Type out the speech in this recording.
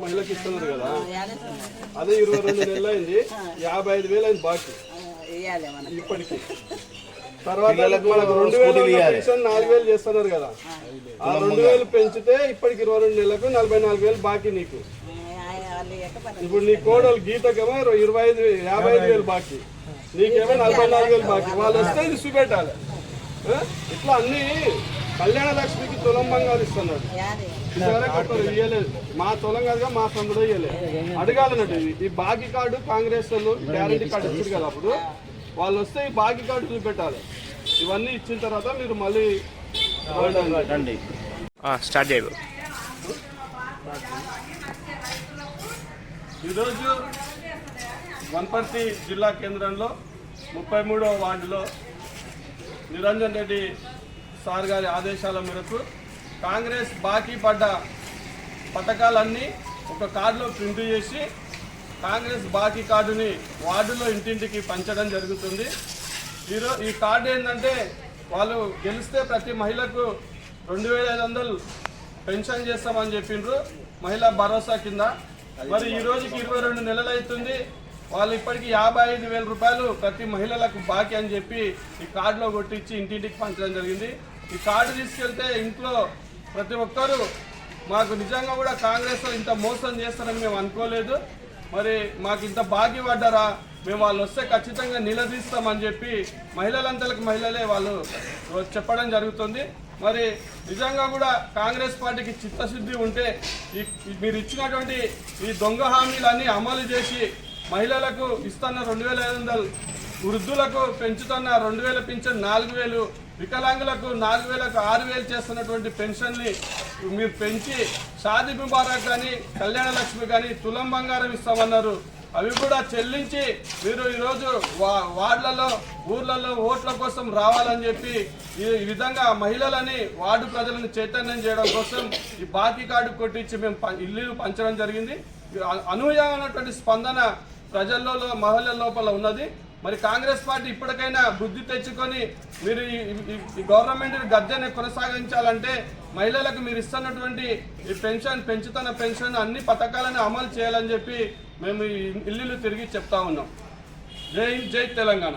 మహిళకి ఇస్తున్నారు కదా. అదే ఇరవై రెండు నెలలు అయింది. యాభై ఐదు వేలు అయింది బాకీ. మనకి. ఇప్పటికి. తర్వాత మనకు రెండు వేలు ఉన్న పెన్షన్ నాలుగు వేలు చేస్తున్నారు కదా. ఆ. రెండు వేలు పెంచితే ఇప్పటికి ఇరవై రెండు నెలలకు నలభై నాలుగు వేలు బాకీ నీకు. ఇప్పుడు నీ కోడలు గీతకేమో ఇరవై ఐదు యాభై ఐదు వేలు బాకీ. నీకేమో నలభై నాలుగు వేలు బాకీ. వాళ్ళు వస్తే ఇది చూపెట్టాలి? ఇట్లా అన్ని కళ్యాణ లక్ష్మికి తులం బంగారు ఇస్తున్నాడు యాది. ఇంతవరకు ఇయ్యలేదు. మా తులం కాదుగా మా సందులో ఇయ్యలేదు అడగాలన్నట్టు ఇది. ఈ బాకీ కార్డు కాంగ్రెస్ వాళ్ళు గ్యారంటీ కార్డు ఇచ్చారు కదా అప్పుడు. వాళ్ళు వస్తే ఈ బాకీ కార్డు చూపెట్టాలి. ఇవన్నీ ఇచ్చిన తర్వాత మీరు మళ్ళీ రండి. స్టార్ట్ చేయవు ఈరోజు వనపర్తి జిల్లా కేంద్రంలో ముప్పై మూడవ వార్డులో నిరంజన్ రెడ్డి సార్ గారి ఆదేశాల మేరకు కాంగ్రెస్ బాకీ పడ్డ పథకాలన్నీ ఒక కార్డులో ప్రింట్ చేసి కాంగ్రెస్ బాకీ కార్డుని వార్డులో ఇంటింటికి పంచడం జరుగుతుంది. ఈరోజు ఈ కార్డు ఏంటంటే వాళ్ళు గెలిస్తే ప్రతి మహిళకు రెండు వేల ఐదు వందలు పెన్షన్ చేస్తామని చెప్పిండ్రు. మహిళా భరోసా కింద. మరి ఈ రోజుకి ఇరవై రెండు నెలలు అవుతుంది వాళ్ళు ఇప్పటికి యాభై ఐదు వేల రూపాయలు ప్రతి మహిళలకు బాకీ అని చెప్పి ఈ కార్డులో కొట్టించి ఇంటింటికి పంచడం జరిగింది. ఈ కార్డు తీసుకెళ్తే ఇంట్లో ప్రతి ఒక్కరూ మాకు నిజంగా కూడా కాంగ్రెస్ ఇంత మోసం చేస్తారని మేము అనుకోలేదు. మరి మాకు ఇంత బాకీ పడ్డారా? మేము వాళ్ళు వస్తే ఖచ్చితంగా నిలదీస్తామని చెప్పి మహిళలంతలకు మహిళలే వాళ్ళు చెప్పడం జరుగుతుంది. మరి నిజంగా కూడా కాంగ్రెస్ పార్టీకి చిత్తశుద్ధి ఉంటే ఈ మీరు ఇచ్చినటువంటి ఈ దొంగ హామీలన్నీ అమలు చేసి మహిళలకు ఇస్తున్న రెండు వేల ఐదు వందలు వృద్ధులకు పెంచుతున్న రెండు వేల పింఛన్ నాలుగు వేలు వికలాంగులకు నాలుగు వేలకు ఆరు వేలు చేస్తున్నటువంటి పెన్షన్ని మీరు పెంచి షాది ముబారక్ కానీ కళ్యాణ లక్ష్మి కానీ తులం బంగారం ఇస్తామన్నారు. అవి కూడా చెల్లించి మీరు ఈరోజు వా వార్డులలో ఊర్లలో ఓట్ల కోసం రావాలని చెప్పి ఈ విధంగా మహిళలని వార్డు ప్రజలను చైతన్యం చేయడం కోసం ఈ బాకీ కార్డు కొట్టించి మేము ప- ఇల్లు పంచడం జరిగింది. అనూహ్యమైనటువంటి స్పందన ప్రజల్లో మహిళల లోపల ఉన్నది. మరి కాంగ్రెస్ పార్టీ ఇప్పటికైనా బుద్ధి తెచ్చుకొని మీరు ఈ గవర్నమెంట్ గద్దెని కొనసాగించాలంటే మహిళలకు మీరు ఇస్తున్నటువంటి ఈ పెన్షన్ పెంచుతున్న పెన్షన్ అన్ని పథకాలను అమలు చేయాలని చెప్పి మేము ఈ ఇల్లు తిరిగి చెప్తా ఉన్నాం. జై హింద్, జై తెలంగాణ.